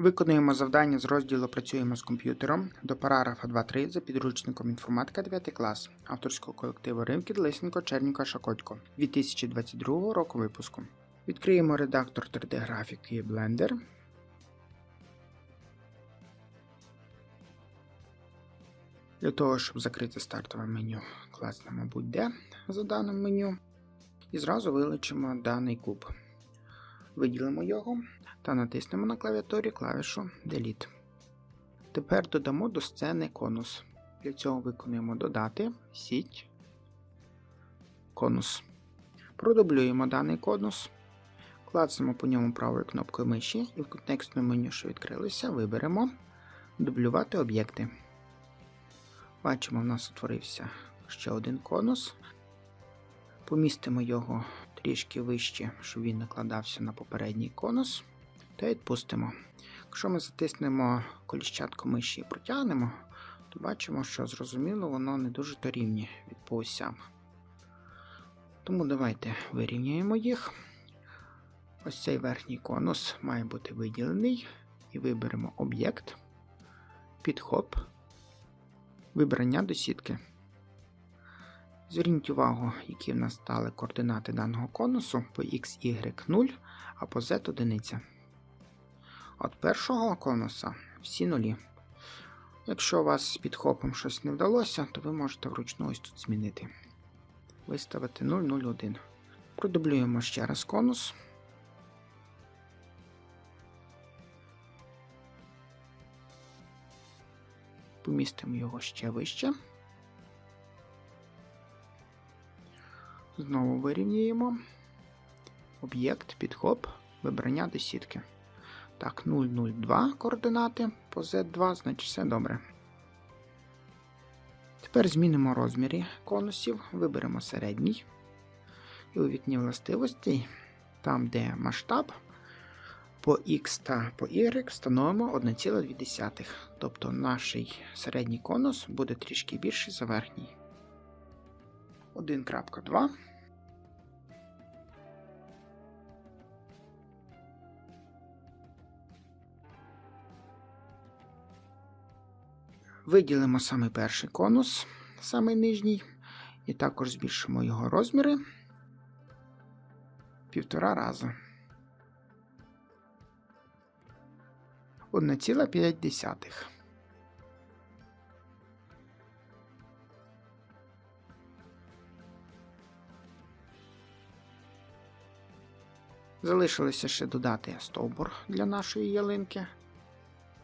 Виконуємо завдання з розділу Працюємо з комп'ютером до параграфа 2.3 за підручником інформатика 9 клас авторського колективу Римкіт Лисенко Черніка Шакотько 2022 року випуску. Відкриємо редактор 3D графіки Blender. Для того, щоб закрити стартове меню, класно, мабуть, де за даним меню. І зразу вилучимо даний куб. Виділимо його та натиснемо на клавіатурі клавішу Delete. Тепер додамо до сцени конус. Для цього виконуємо Додати, сіть, конус. Продублюємо даний конус, клацнемо по ньому правою кнопкою миші і в контекстному меню, що відкрилося, виберемо Дублювати об'єкти. Бачимо, в нас утворився ще один конус. Помістимо його трішки вище, щоб він накладався на попередній конус, та відпустимо. Якщо ми затиснемо коліщатку миші і протягнемо, то бачимо, що зрозуміло, воно не дуже то рівні від по осям. Тому давайте вирівняємо їх. Ось цей верхній конус має бути виділений. І виберемо об'єкт, підхоп, вибрання до сітки. Зверніть увагу, які в нас стали координати даного конусу по x, y 0, а по z 1. От першого конуса всі нулі. Якщо у вас з підхопом щось не вдалося, то ви можете вручну ось тут змінити. Виставити 001. Продублюємо ще раз конус. Помістимо його ще вище. Знову вирівнюємо. Об'єкт, підхоп, вибрання до сітки. Так, 002 координати по Z2, значить все добре. Тепер змінимо розміри конусів, виберемо середній. І у вікні властивостей, там, де масштаб, по X та по Y встановимо 1,2. Тобто наш середній конус буде трішки більший за верхній. 1.2. Виділимо саме перший конус, самий нижній, і також збільшимо його розміри півтора рази. 1,5. Залишилося ще додати стовбур для нашої ялинки.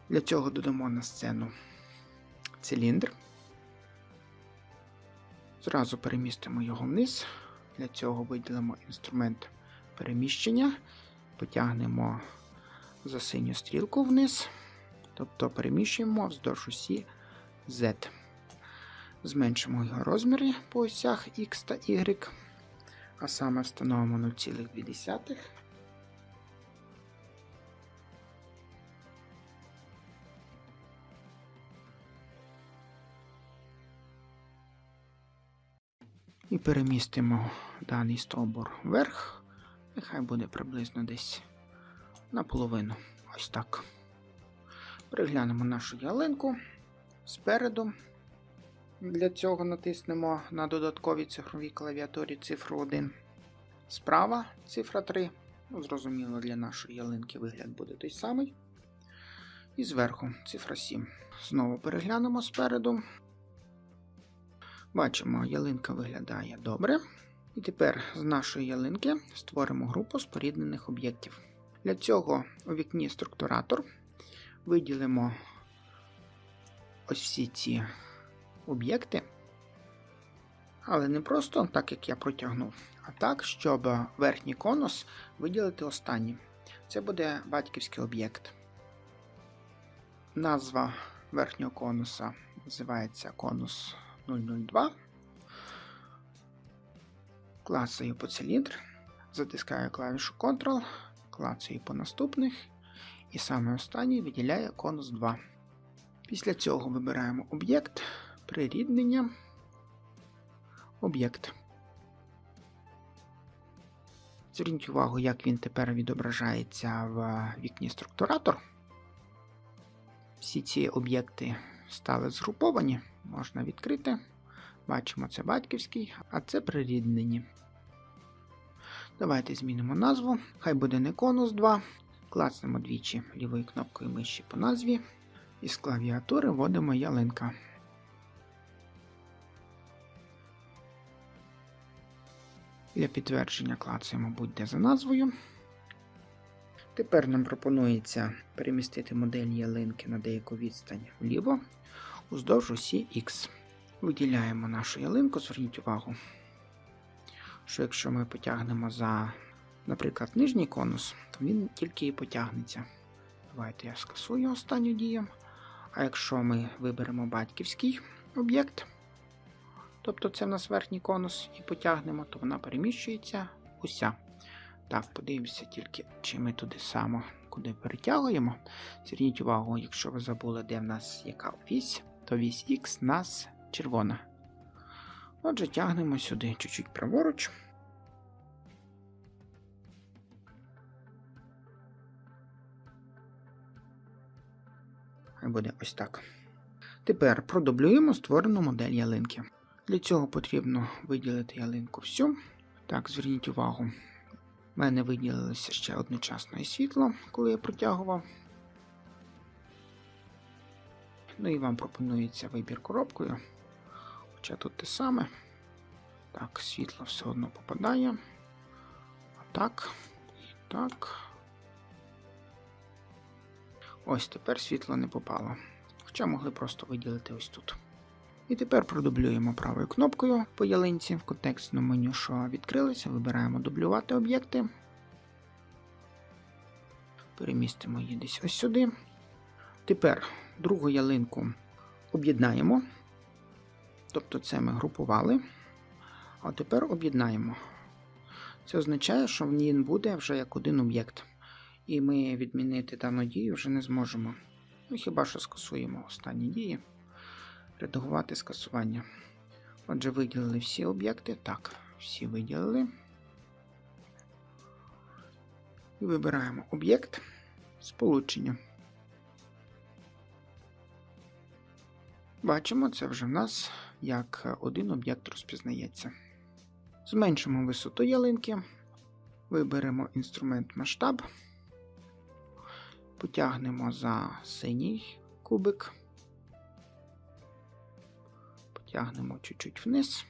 Для цього додамо на сцену циліндр. Зразу перемістимо його вниз. Для цього виділимо інструмент переміщення, потягнемо за синю стрілку вниз, тобто переміщуємо вздовж осі Z. Зменшимо його розміри по осях X та Y, а саме встановимо 0,2. І перемістимо даний стовбур вверх. Нехай буде приблизно десь наполовину. Ось так. Переглянемо нашу ялинку спереду. Для цього натиснемо на додатковій цифровій клавіатурі цифру 1. Справа цифра 3. Ну, Зрозуміло, для нашої ялинки вигляд буде той самий. І зверху цифра 7. Знову переглянемо спереду. Бачимо, ялинка виглядає добре. І тепер з нашої ялинки створимо групу споріднених об'єктів. Для цього у вікні структуратор виділимо ось всі ці об'єкти. Але не просто так, як я протягнув, а так, щоб верхній конус виділити останнім. Це буде батьківський об'єкт. Назва верхнього конуса називається конус 002. Клацаю по циліндр, затискаю клавішу Ctrl, клацаю по наступних, і саме останній виділяє конус 2. Після цього вибираємо об'єкт, приріднення, об'єкт. Зверніть увагу, як він тепер відображається в вікні структуратор. всі ці об'єкти стали згруповані, можна відкрити. Бачимо, це батьківський, а це приріднені. Давайте змінимо назву. Хай буде не конус 2. Клацнемо двічі лівою кнопкою миші по назві. І з клавіатури вводимо ялинка. Для підтвердження клацаємо будь-де за назвою. Тепер нам пропонується перемістити модель ялинки на деяку відстань вліво уздовж осі X. Виділяємо нашу ялинку, зверніть увагу, що якщо ми потягнемо за, наприклад, нижній конус, то він тільки і потягнеться. Давайте я скасую останню дію. А якщо ми виберемо батьківський об'єкт, тобто це в нас верхній конус, і потягнемо, то вона переміщується уся. Так, подивимося тільки, чи ми туди само куди перетягуємо. Зверніть увагу, якщо ви забули, де в нас яка вісь, то вісь X нас червона. Отже, тягнемо сюди чуть-чуть праворуч. Хай буде ось так. Тепер продублюємо створену модель ялинки. Для цього потрібно виділити ялинку всю. Так, зверніть увагу, в мене виділилося ще одночасно і світло, коли я протягував. Ну і вам пропонується вибір коробкою. Хоча тут те саме. Так, світло все одно попадає. Отак. І так. Ось тепер світло не попало. Хоча могли просто виділити ось тут. І тепер продублюємо правою кнопкою по ялинці в контекстному меню, що відкрилося, вибираємо дублювати об'єкти. Перемістимо її десь ось сюди. Тепер другу ялинку об'єднаємо. Тобто це ми групували. А тепер об'єднаємо. Це означає, що в ній буде вже як один об'єкт. І ми відмінити дану дію вже не зможемо. Ну, хіба що скасуємо останні дії редагувати скасування. Отже, виділили всі об'єкти. Так, всі виділили. І вибираємо об'єкт сполучення. Бачимо, це вже в нас як один об'єкт розпізнається. Зменшимо висоту ялинки, виберемо інструмент масштаб, потягнемо за синій кубик тягнемо чуть-чуть вниз,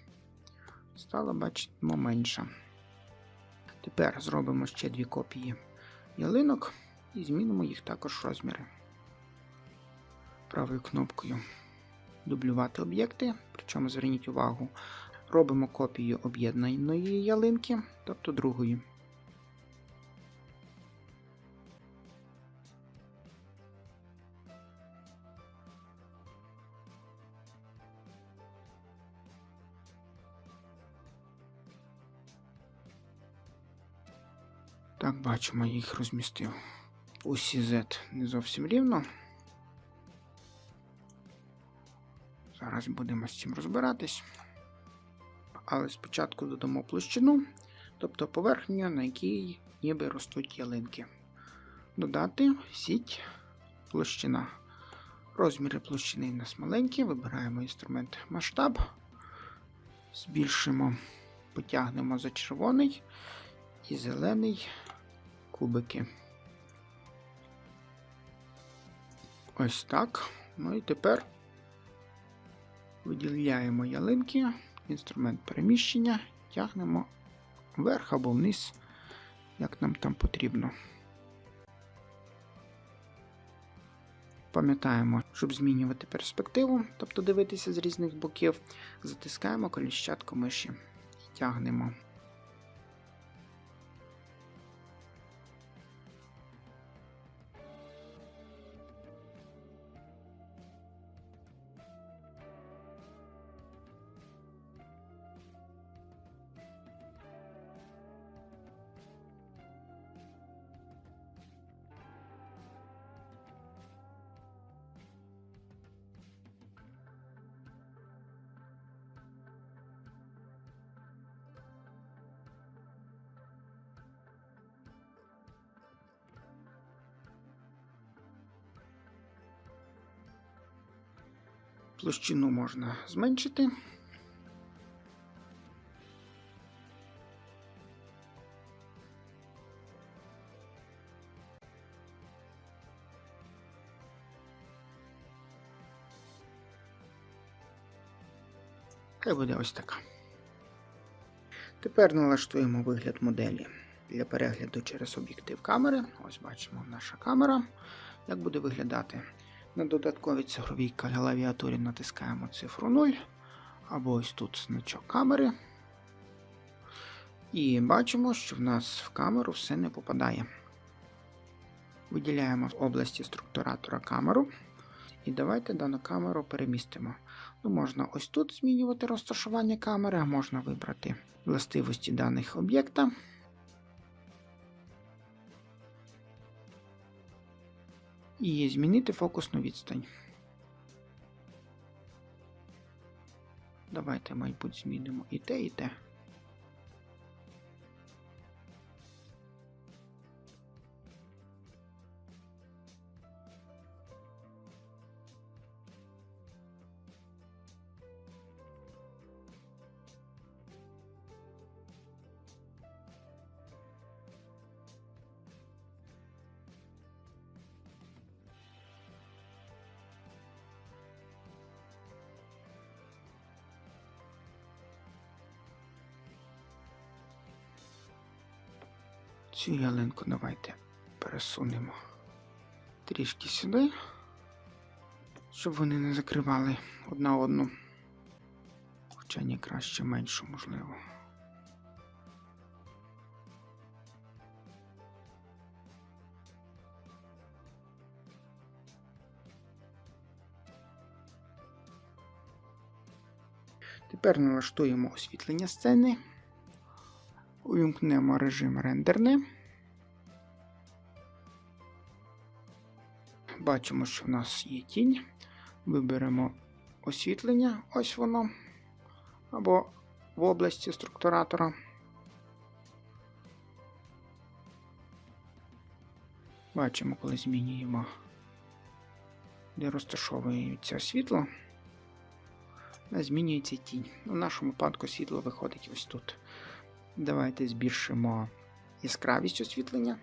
стало, бачимо, менше. Тепер зробимо ще дві копії ялинок і змінимо їх також розміри. Правою кнопкою дублювати об'єкти, причому зверніть увагу, робимо копію об'єднаної ялинки, тобто другої. Так, бачимо, я їх розмістив. Усі Z не зовсім рівно. Зараз будемо з цим розбиратись. Але спочатку додамо площину, тобто поверхню, на якій ніби ростуть ялинки. Додати сіть площина. Розміри площини у нас маленькі, вибираємо інструмент масштаб, збільшимо, потягнемо за червоний і зелений кубики. Ось так. Ну і тепер виділяємо ялинки, інструмент переміщення, тягнемо вверх або вниз, як нам там потрібно. Пам'ятаємо, щоб змінювати перспективу, тобто дивитися з різних боків, затискаємо коліщатку миші і тягнемо. Площину можна зменшити. Хай буде ось така. Тепер налаштуємо вигляд моделі для перегляду через об'єктив камери. Ось бачимо наша камера. Як буде виглядати? На додатковій цифровій клавіатурі натискаємо цифру 0, або ось тут значок камери. І бачимо, що в нас в камеру все не попадає. Виділяємо в області структуратора камеру. І давайте дану камеру перемістимо. Ну, Можна ось тут змінювати розташування камери, можна вибрати властивості даних об'єкта. І змінити фокусну відстань. Давайте, мабуть, змінимо і те, і те. Цю ялинку давайте пересунемо трішки сюди, щоб вони не закривали одна одну. Хоча ні краще меншу, можливо. Тепер налаштуємо освітлення сцени. Увімкнемо режим рендерне. Бачимо, що в нас є тінь. Виберемо освітлення, ось воно, або в області структуратора. Бачимо, коли змінюємо, де розташовується світло, змінюється тінь. У нашому випадку світло виходить ось тут. Давайте збільшимо яскравість освітлення.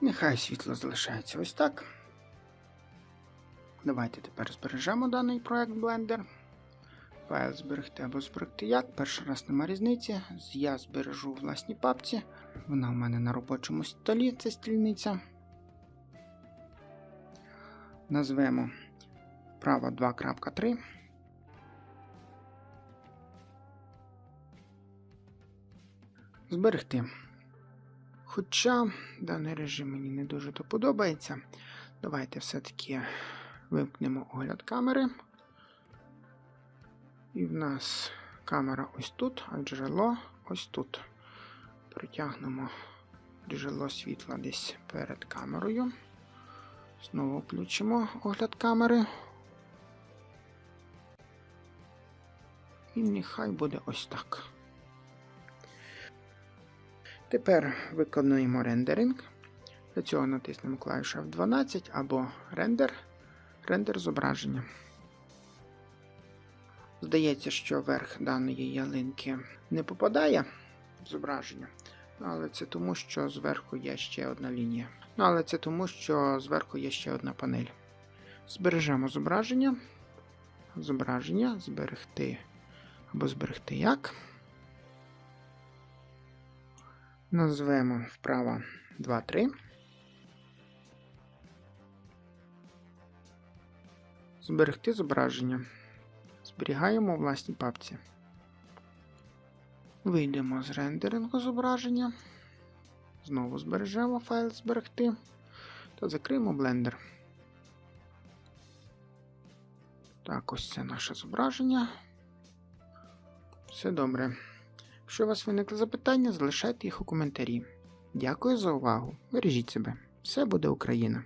Нехай світло залишається ось так. Давайте тепер збережемо даний проект Blender. Файл зберегти або зберегти як. Перший раз нема різниці. Я збережу у власній папці. Вона у мене на робочому столі, це стільниця. Назвемо вправо 2.3. Зберегти. Хоча даний режим мені не дуже то подобається. Давайте все-таки вимкнемо огляд камери. І в нас камера ось тут, а джерело ось тут. Притягнемо джерело світла десь перед камерою. Знову включимо огляд камери. І нехай буде ось так. Тепер виконуємо рендеринг. Для цього натиснемо клавішу F12 або рендер, рендер зображення. Здається, що верх даної ялинки не попадає в зображення, але це тому, що зверху є ще одна лінія. Але це тому, що зверху є ще одна панель. Збережемо зображення. Зображення, зберегти або зберегти як. Назвемо вправо 2-3. Зберегти зображення. Зберігаємо у власній папці. Вийдемо з рендерингу зображення. Знову збережемо файл зберегти та закриємо блендер. Так, ось це наше зображення. Все добре. Якщо у вас виникли запитання, залишайте їх у коментарі. Дякую за увагу. Бережіть себе. Все буде Україна!